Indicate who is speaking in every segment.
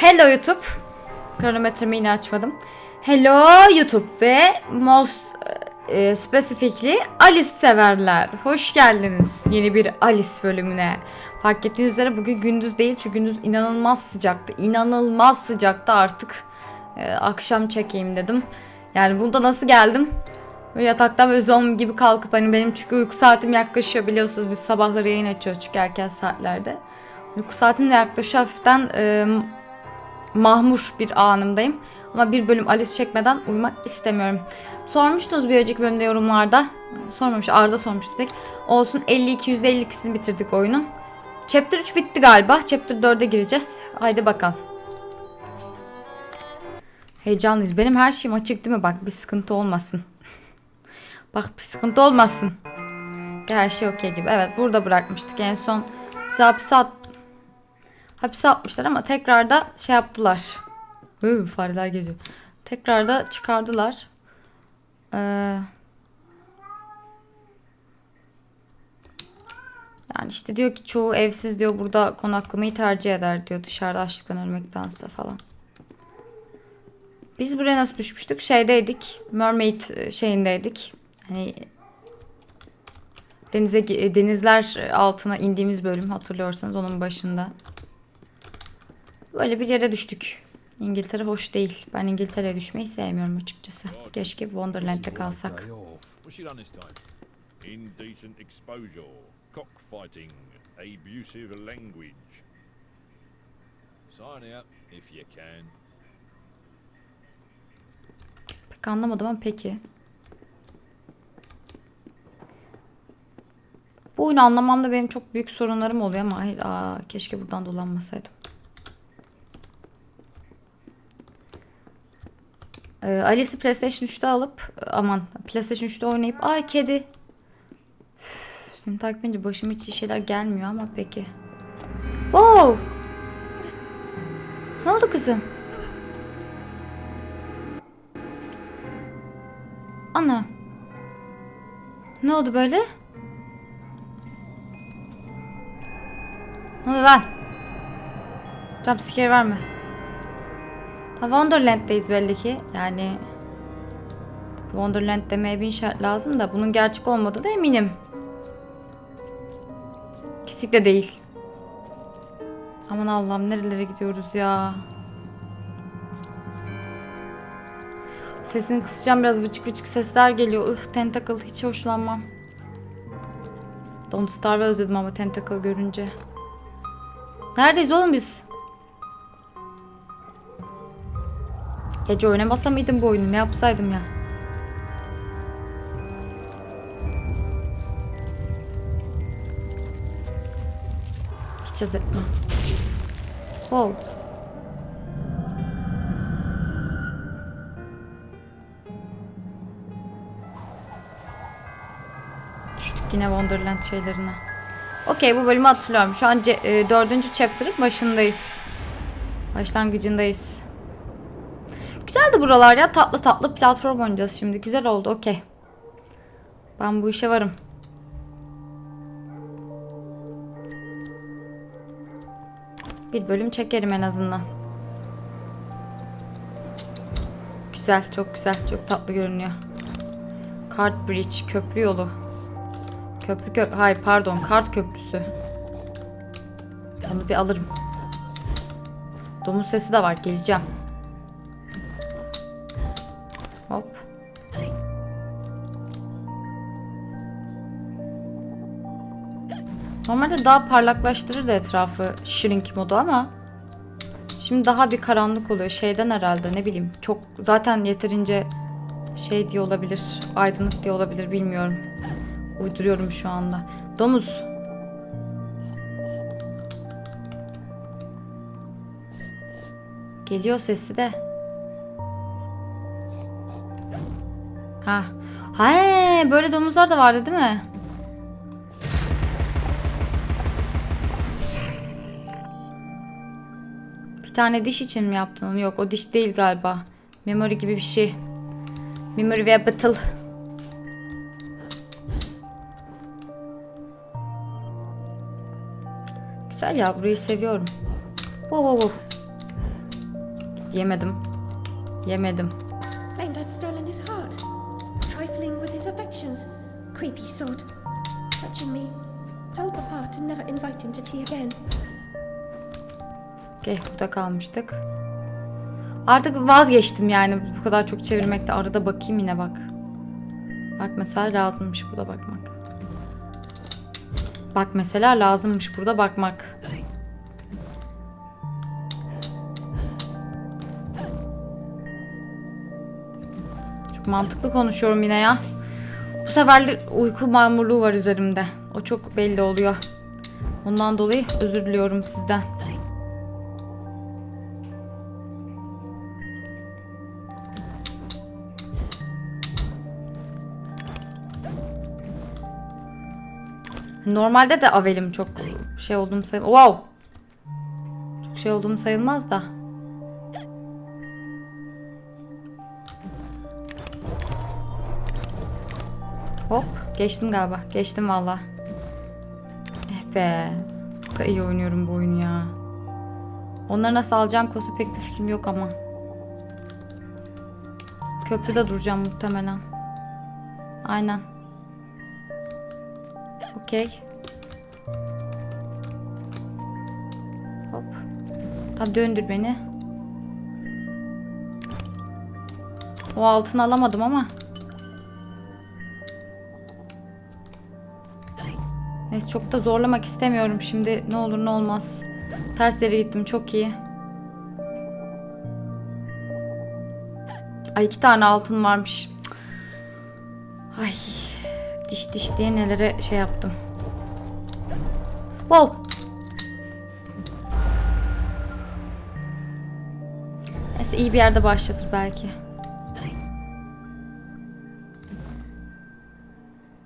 Speaker 1: Hello YouTube. Kronometremi yine açmadım. Hello YouTube ve most e, specifically Alice severler. Hoş geldiniz yeni bir Alice bölümüne. Fark ettiğiniz üzere bugün gündüz değil çünkü gündüz inanılmaz sıcaktı. İnanılmaz sıcaktı artık. e, akşam çekeyim dedim. Yani bunda nasıl geldim? Böyle yataktan böyle zombi gibi kalkıp hani benim çünkü uyku saatim yaklaşıyor biliyorsunuz biz sabahları yayın açıyoruz çünkü erken saatlerde. Uyku saatim de yaklaşıyor hafiften e, mahmur bir anımdayım. Ama bir bölüm Alice çekmeden uyumak istemiyorum. Sormuştunuz bir önceki bölümde yorumlarda. Sormamış Arda sormuştu tek. Olsun 52 %52'sini bitirdik oyunun. Chapter 3 bitti galiba. Chapter 4'e gireceğiz. Haydi bakalım. Heyecanlıyız. Benim her şeyim açık değil mi? Bak bir sıkıntı olmasın. Bak bir sıkıntı olmasın. Her şey okey gibi. Evet burada bırakmıştık. En son bizi hapse, at hapse atmışlar ama tekrar da şey yaptılar. Hı, fareler geziyor. Tekrar da çıkardılar. Ee, yani işte diyor ki çoğu evsiz diyor burada konaklamayı tercih eder diyor dışarıda açlıktan ölmektense falan. Biz buraya nasıl düşmüştük? Şeydeydik. Mermaid e, şeyindeydik. Hani denize denizler altına indiğimiz bölüm hatırlıyorsanız onun başında. Böyle bir yere düştük. İngiltere hoş değil. Ben İngiltere'ye düşmeyi sevmiyorum açıkçası. Keşke Wonderland'de kalsak.
Speaker 2: Indecent exposure, cockfighting, abusive language. Sign out if you can.
Speaker 1: Pek anlamadım ama peki. Bu oyunu anlamamda benim çok büyük sorunlarım oluyor ama hayır, aa, keşke buradan dolanmasaydım. Ee, Alice'i PlayStation 3'te alıp aman PlayStation 3'te oynayıp ay kedi seni takip edince başıma hiç şeyler gelmiyor ama peki. Wow! Ne oldu kızım? Ana. Ne oldu böyle? Ne oldu lan? Jumpscare verme. Ha, Wonderland'deyiz belli ki. Yani Wonderland demeye bin şart lazım da bunun gerçek olmadığı da eminim. Kesinlikle değil. Aman Allah'ım nerelere gidiyoruz ya. Sesini kısacağım biraz vıçık vıçık sesler geliyor. Üf tentacle hiç hoşlanmam. Don't Starve özledim ama tentacle görünce. Neredeyiz oğlum biz? Gece oynamasa mıydım bu oyunu? Ne yapsaydım ya? Hiç haz etmem. Wow. Düştük yine Wonderland şeylerine. Okey bu bölümü hatırlıyorum. Şu an e, dördüncü chapter'ın başındayız. Başlangıcındayız. Güzeldi buralar ya. Tatlı tatlı platform oynayacağız şimdi. Güzel oldu. Okey. Ben bu işe varım. Bir bölüm çekerim en azından. Güzel, çok güzel, çok tatlı görünüyor. Kart Bridge, köprü yolu. Köprü kö hayır pardon, kart köprüsü. Onu bir alırım. Domuz sesi de var, geleceğim. Normalde daha parlaklaştırır etrafı shrink modu ama şimdi daha bir karanlık oluyor. Şeyden herhalde ne bileyim. Çok zaten yeterince şey diye olabilir. Aydınlık diye olabilir bilmiyorum. Uyduruyorum şu anda. Domuz. Geliyor sesi de. Ha. Ha, böyle domuzlar da vardı değil mi? Bir tane diş için mi yaptın onu? Yok o diş değil galiba. Memory gibi bir şey. Memory ve battle. Güzel ya burayı seviyorum. Wow wow wow. Yemedim. Yemedim.
Speaker 3: Creepy sod. Touching me. Told Papa to never invite him to tea again.
Speaker 1: Okey burada kalmıştık. Artık vazgeçtim yani bu kadar çok çevirmekte. Arada bakayım yine bak. Bak mesela lazımmış burada bakmak. Bak mesela lazımmış burada bakmak. Çok mantıklı konuşuyorum yine ya. Bu sefer uyku mamurluğu var üzerimde. O çok belli oluyor. Ondan dolayı özür diliyorum sizden. Normalde de avelim çok şey olduğum sayılmaz. Wow. Çok şey olduğum sayılmaz da. Hop. Geçtim galiba. Geçtim valla. Eh be. Da iyi oynuyorum bu oyunu ya. Onları nasıl alacağım konusu pek bir fikrim yok ama. Köprüde duracağım muhtemelen. Aynen. Okey. Hop. Tamam döndür beni. O altını alamadım ama. Neyse çok da zorlamak istemiyorum şimdi. Ne olur ne olmaz. Ters yere gittim çok iyi. Ay iki tane altın varmış. Diş diye nelere şey yaptım. Wow. Neyse iyi bir yerde başlatır belki.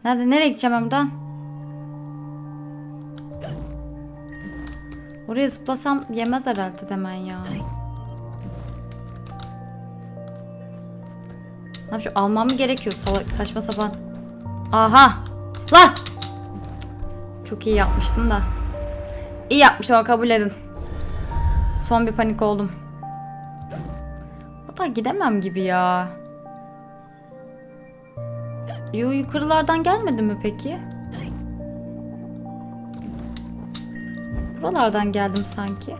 Speaker 1: Nerede? Nereye gideceğim ben buradan? Oraya zıplasam yemez herhalde demen ya. Ne yapacağım? Almam mı gerekiyor? Salak, saçma sapan. Aha! Lan! Çok iyi yapmıştım da. İyi yapmışım ama kabul edin. Son bir panik oldum. Buradan gidemem gibi ya. Yo yukarılardan gelmedi mi peki? Buralardan geldim sanki.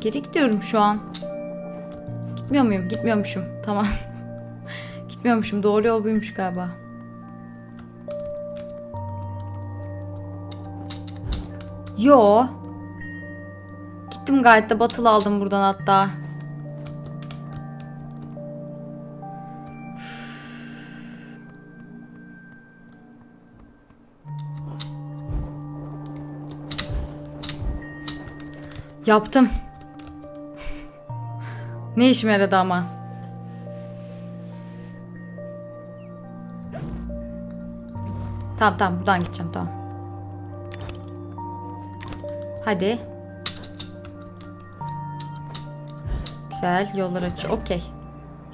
Speaker 1: Geri gidiyorum şu an. Gitmiyor muyum? Gitmiyormuşum. Tamam. Gitmiyormuşum. Doğru yol buymuş galiba. Yo. Gittim gayet de batılı aldım buradan hatta. Yaptım. Ne işime yaradı ama. Tamam tamam buradan gideceğim tamam. Hadi. Güzel yollar aç. Okey.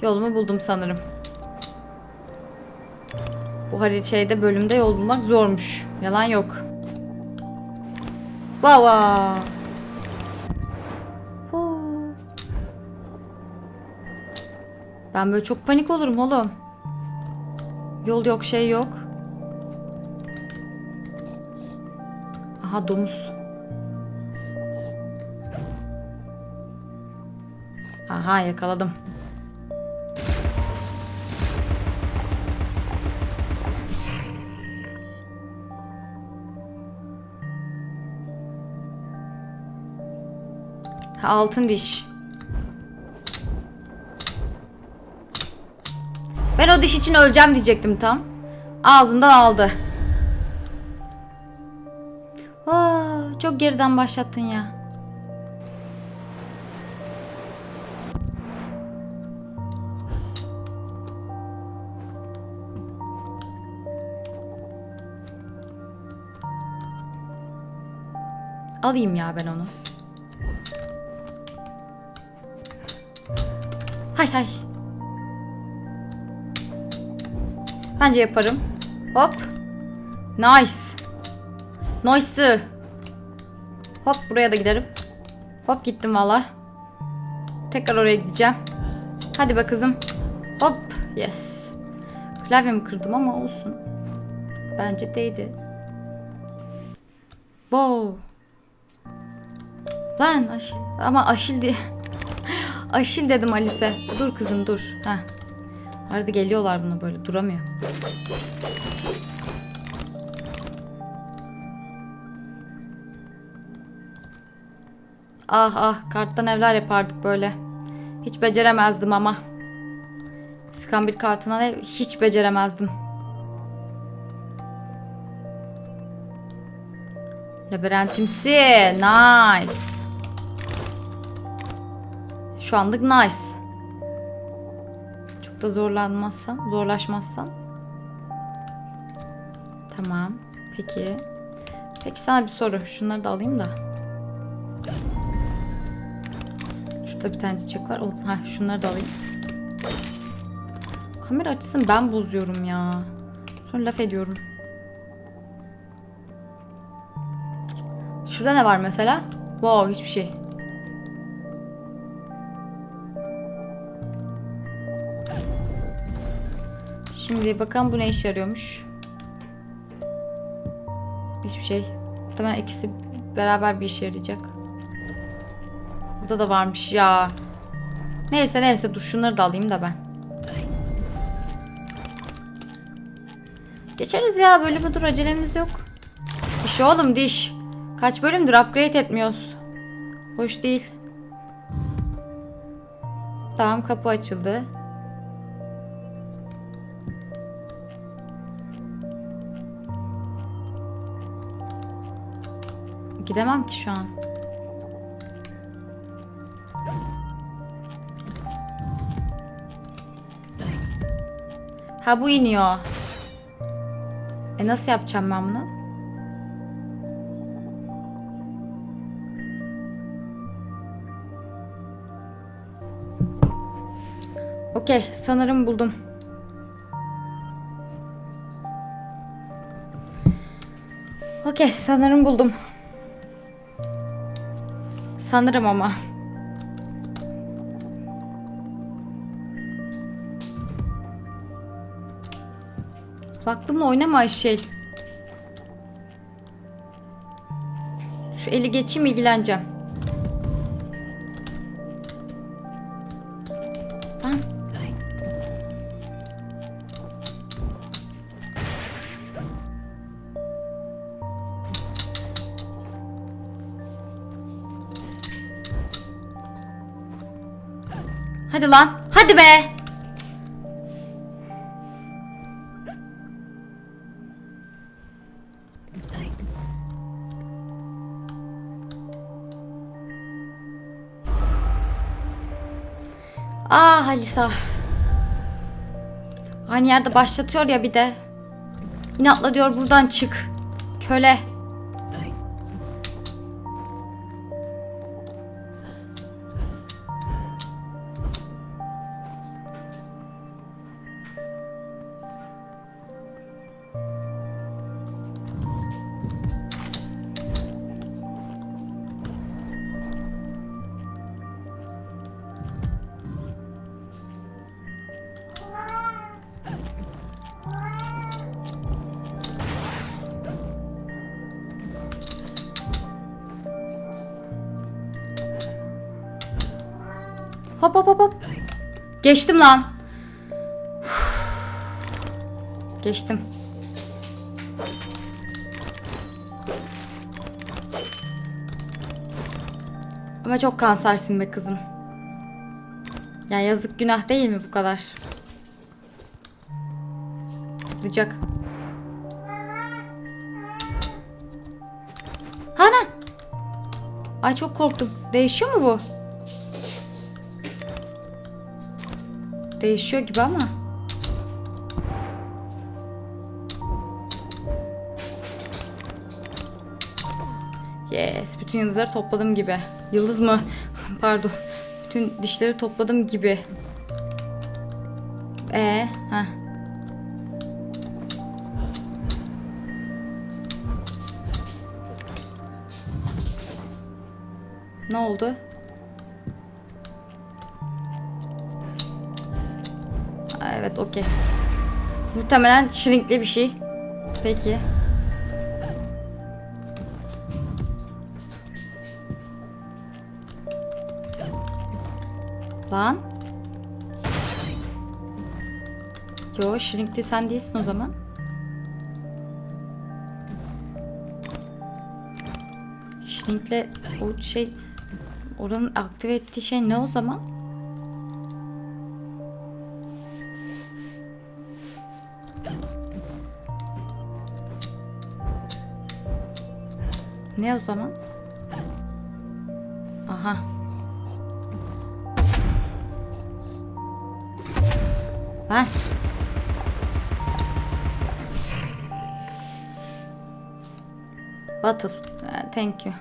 Speaker 1: Yolumu buldum sanırım. Bu şeyde bölümde yol bulmak zormuş. Yalan yok. Wow. Huu. Ben böyle çok panik olurum oğlum. Yol yok şey yok. Aha domuz. Aha yakaladım. Altın diş. Ben o diş için öleceğim diyecektim tam. Ağzımdan aldı. Aa, çok geriden başlattın ya. Alayım ya ben onu. Hay hay. Bence yaparım. Hop. Nice. Nice. Hop buraya da giderim. Hop gittim valla. Tekrar oraya gideceğim. Hadi be kızım. Hop. Yes. Klavyemi kırdım ama olsun. Bence değdi. Wow. Lan Aşil. Ama Aşil diye. Aşil dedim Alice. Dur kızım dur. Heh. Arada geliyorlar buna böyle duramıyor. Ah ah karttan evler yapardık böyle. Hiç beceremezdim ama. Skambil kartına ev hiç beceremezdim. Labirentimsi. Nice. Şu anlık nice. Da zorlanmazsam, zorlaşmazsam. Tamam. Peki. Peki sana bir soru. Şunları da alayım da. Şurada bir tane çiçek var. Ha, şunları da alayım. Kamera açısını ben bozuyorum ya. Sonra laf ediyorum. Şurada ne var mesela? Wow hiçbir şey. Şimdi bakalım bu ne işe yarıyormuş. Hiçbir şey. Muhtemelen ikisi beraber bir işe yarayacak. Burada da varmış ya. Neyse neyse dur şunları da alayım da ben. Geçeriz ya bir dur acelemiz yok. Diş oğlum diş. Kaç bölümdür upgrade etmiyoruz. Hoş değil. Tamam kapı açıldı. Gidemem ki şu an. Ha bu iniyor. E nasıl yapacağım ben bunu? Okey, sanırım buldum. Okey, sanırım buldum. Sanırım ama. Kulaklığımla oynama şey. Şu eli geçeyim ilgileneceğim. Hadi lan. Hadi be. Ah Halisa. Aynı yerde başlatıyor ya bir de. İnatla diyor buradan çık. Köle. Hop hop hop hop. Geçtim lan. Geçtim. Ama çok kansersin be kızım. Ya yazık günah değil mi bu kadar? Tıklayacak. Hana. Ay çok korktum. Değişiyor mu bu? Değişiyor gibi ama. Yes. Bütün yıldızları topladım gibi. Yıldız mı? Pardon. Bütün dişleri topladım gibi. E, ee, ha. Ne oldu? Okey. Muhtemelen şirinkli bir şey. Peki. Lan. Yo şirinkli sen değilsin o zaman. Shrink'le o şey oranın aktive ettiği şey ne o zaman? Ne o zaman? Aha. Lan. Battle. Ha, Thank you.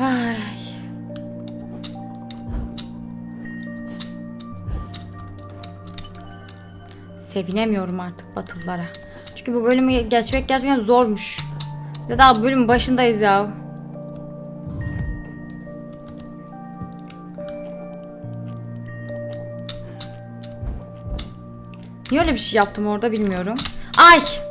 Speaker 1: Ay. Sevinemiyorum artık Battle'lara. Çünkü bu bölümü geçmek gerçekten zormuş. Ya daha bölümün başındayız ya. Niye öyle bir şey yaptım orada bilmiyorum. Ay!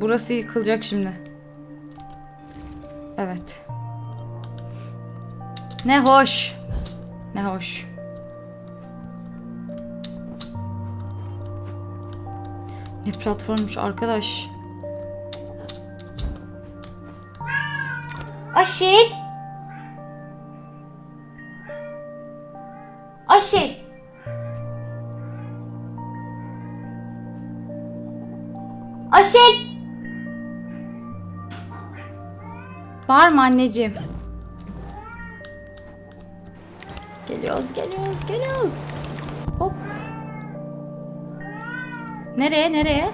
Speaker 1: Burası yıkılacak şimdi. Evet. Ne hoş. Ne hoş. Ne platformmuş arkadaş. Aşil. Aşil. Aşil. Bağırma anneciğim. Geliyoruz, geliyoruz, geliyoruz. Hop. Nereye, nereye?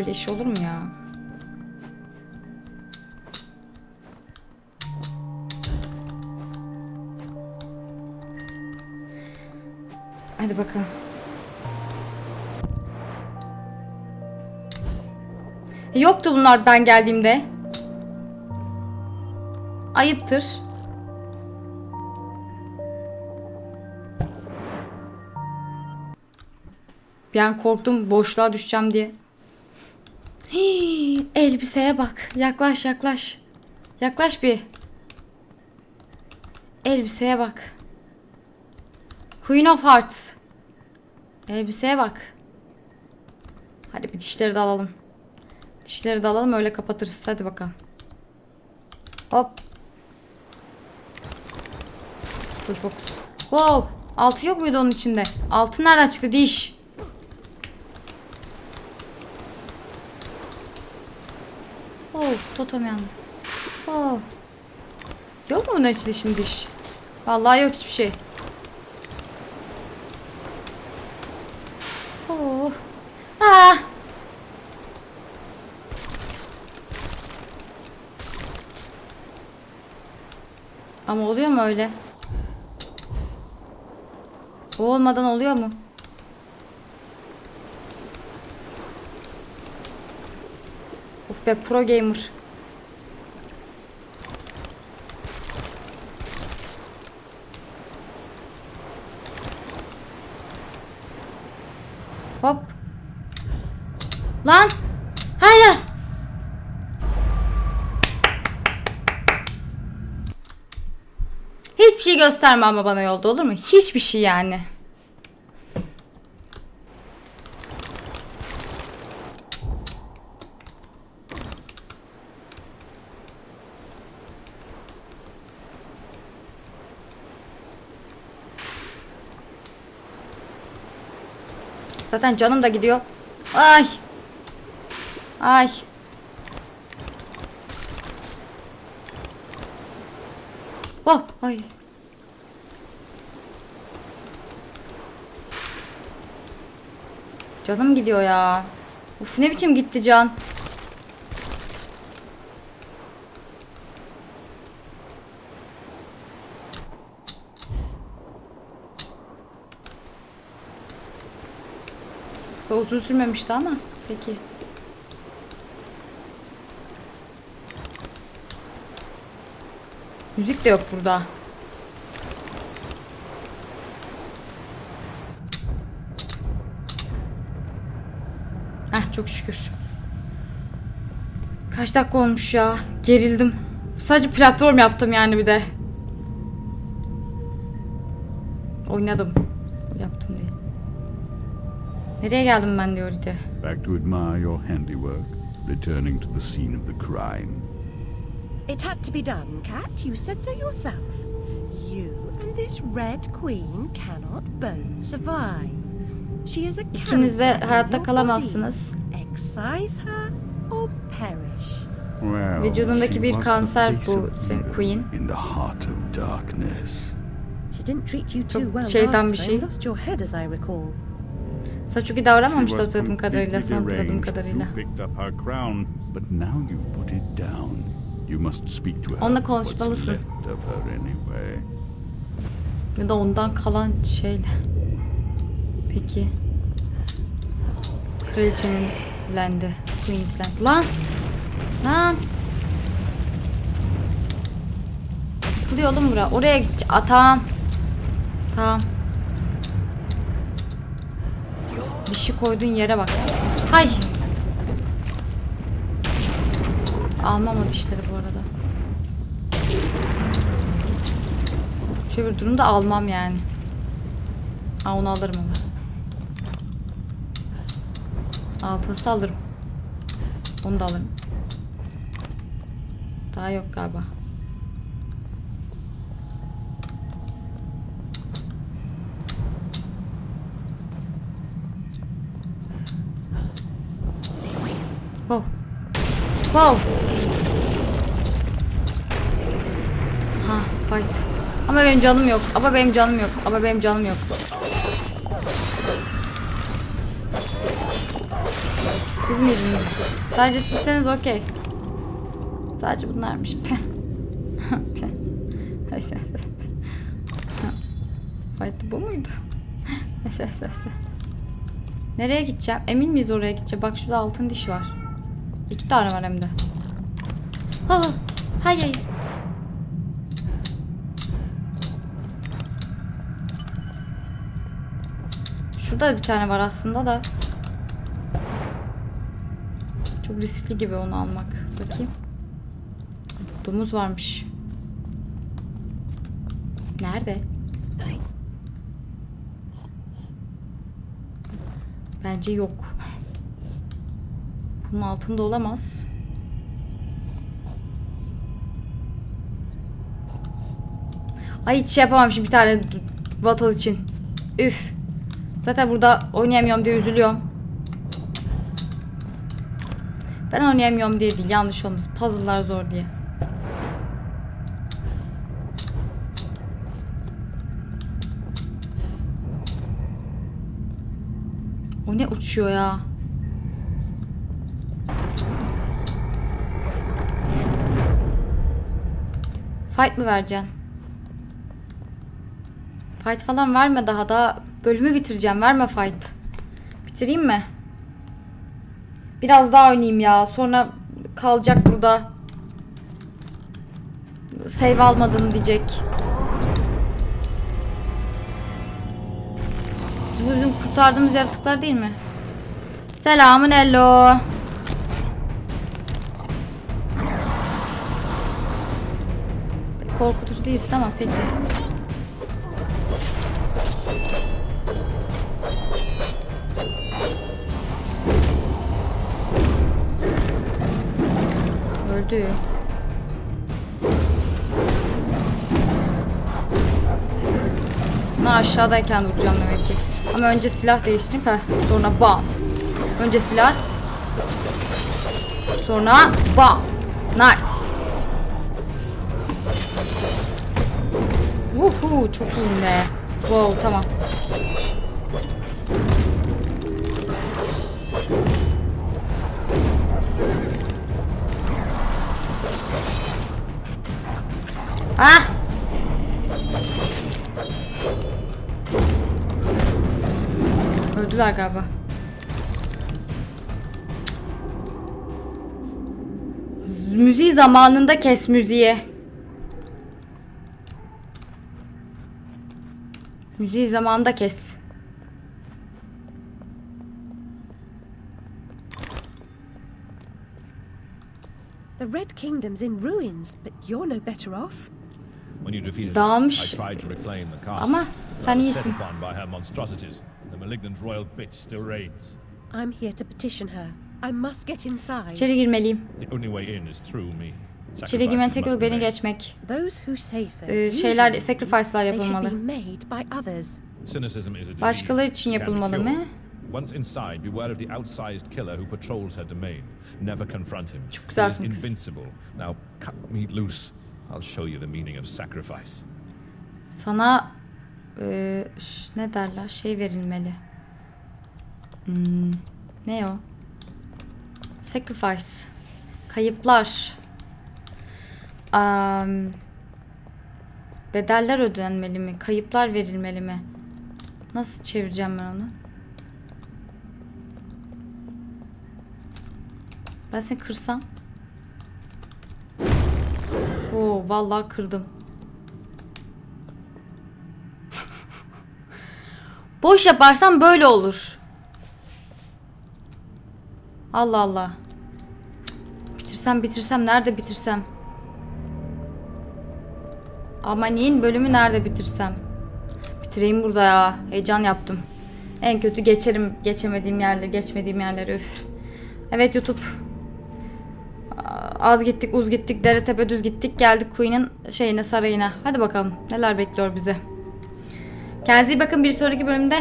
Speaker 1: Böyle iş olur mu ya? Hadi bakalım. Yoktu bunlar ben geldiğimde. Ayıptır. Bir an korktum boşluğa düşeceğim diye. Hii, elbiseye bak. Yaklaş yaklaş. Yaklaş bir. Elbiseye bak. Queen of Hearts. Elbiseye bak. Hadi bir dişleri de alalım. Dişleri de alalım öyle kapatırız. Hadi bakalım. Hop. Full focus. Wow. Altı yok muydu onun içinde? Altı nereden çıktı? Diş. Oh, totem yandı. Oh. Yok mu bunun içinde şimdi diş? Vallahi yok hiçbir şey. Oh. Ah. Ama oluyor mu öyle? O olmadan oluyor mu? Be pro gamer. Hop. Lan. Hayır. Hiçbir şey gösterme ama bana yolda olur mu? Hiçbir şey yani. Zaten canım da gidiyor. Ay. Ay. Oh, ay. Canım gidiyor ya. Uf ne biçim gitti can. Uzun sürmemişti ama peki. Müzik de yok burada. Heh çok şükür. Kaç dakika olmuş ya? Gerildim. Sadece platform yaptım yani bir de. Oynadım. Nereye geldim ben diyor Rite.
Speaker 4: Back to admire your handiwork, returning to the scene of the crime.
Speaker 3: It had to be done, Cat. You said so yourself. You and this Red Queen cannot both survive. She is a
Speaker 1: İkiniz de hayatta kalamazsınız.
Speaker 3: Excise her or perish.
Speaker 4: Well,
Speaker 1: Vücudundaki
Speaker 4: she
Speaker 1: bir kanser bu Queen.
Speaker 4: In the heart of darkness.
Speaker 3: She didn't treat you too
Speaker 1: Çok
Speaker 3: well
Speaker 1: şeytan
Speaker 3: last
Speaker 1: bir
Speaker 3: time.
Speaker 1: şey.
Speaker 3: Lost your head, as I recall.
Speaker 1: Davranmamıştı
Speaker 4: was
Speaker 1: hatırladığım kadarıyla, son hatırladığım kadarıyla. Onunla konuşmalısın. Ya da ondan kalan şeyle. Peki. Kraliçenin lendi. Queensland. Lan! Lan! Yıkılıyor oğlum bura. Oraya git. Aa, tamam. Tamam. Dişi koyduğun yere bak. Hay! Almam o dişleri bu arada. Şöyle bir durumda almam yani. Aa onu alırım ama. Altını alırım. Onu da alırım. Daha yok galiba. Wow. Wow. Ha, fight. Ama benim canım yok. Ama benim canım yok. Ama benim canım yok. Siz miydiniz? Sadece sizseniz okey. Sadece bunlarmış. Neyse. Fight bu muydu? Neyse. Nereye gideceğim? Emin miyiz oraya gideceğim? Bak şurada altın diş var. İki tane var hem de. Ha, hayır. hayır. Şurada bir tane var aslında da. Çok riskli gibi onu almak. Bakayım. Domuz varmış. Nerede? Bence yok. Bunun altında olamaz. Ay hiç şey yapamam şimdi bir tane battle için. Üf. Zaten burada oynayamıyorum diye üzülüyorum. Ben oynayamıyorum diye değil yanlış olmuş. Puzzle'lar zor diye. O ne uçuyor ya? Fight mı vereceksin? Fight falan verme daha da bölümü bitireceğim. Verme fight. Bitireyim mi? Biraz daha oynayayım ya. Sonra kalacak burada. Save almadım diyecek. Bu bizim kurtardığımız yaratıklar değil mi? Selamın hello. Korkutucu değilsin ama peki. Öldü. Bunu aşağıdayken vuracağım demek ki. Ama önce silah değiştireyim. Heh, sonra bam. Önce silah. Sonra bam. Nice. Uhu çok iyiyim be. Wow tamam. Ah! Öldüler galiba. Müziği zamanında kes müziği. Müziği zamanında kes.
Speaker 3: The Red Kingdom's in ruins, but you're no better off.
Speaker 2: When you defeated
Speaker 1: Dağılmış.
Speaker 2: her, I tried to reclaim the castle.
Speaker 1: Ama sen
Speaker 2: Set
Speaker 1: iyisin.
Speaker 2: upon by her monstrosities. The malignant royal bitch still reigns.
Speaker 3: I'm here to petition her. I must get inside.
Speaker 1: İçeri girmeliyim.
Speaker 2: The only way in is through me.
Speaker 1: Yolu
Speaker 2: be
Speaker 1: beni geçmek. Ee, şeyler, sacrifice'lar yapılmalı. Başkaları için yapılmalı mı?
Speaker 2: Once inside, beware of the outsized killer who patrols her domain. Never confront him.
Speaker 1: Çok
Speaker 2: He is
Speaker 1: güzelsin kız.
Speaker 2: invincible. Now cut me loose. I'll show you the meaning of sacrifice.
Speaker 1: Sana e, ne derler şey verilmeli. Hmm, ne o? Sacrifice. Kayıplar. Am, bedeller ödenmeli mi? Kayıplar verilmeli mi? Nasıl çevireceğim ben onu? Ben seni kırsam. Oo vallahi kırdım. Boş yaparsam böyle olur. Allah Allah. Bitirsem bitirsem nerede bitirsem? Amanin bölümü nerede bitirsem? Bitireyim burada ya. Heyecan yaptım. En kötü geçerim geçemediğim yerleri, geçmediğim yerleri. Üf. Evet YouTube. Az gittik, uz gittik, dere tepe düz gittik, geldik Queen'in şeyine, sarayına. Hadi bakalım neler bekliyor bizi. Kendinize iyi bakın bir sonraki bölümde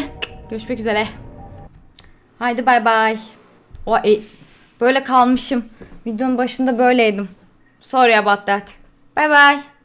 Speaker 1: görüşmek üzere. Haydi bay bay. O e, böyle kalmışım. Videonun başında böyleydim. Sorry about that. Bye bye.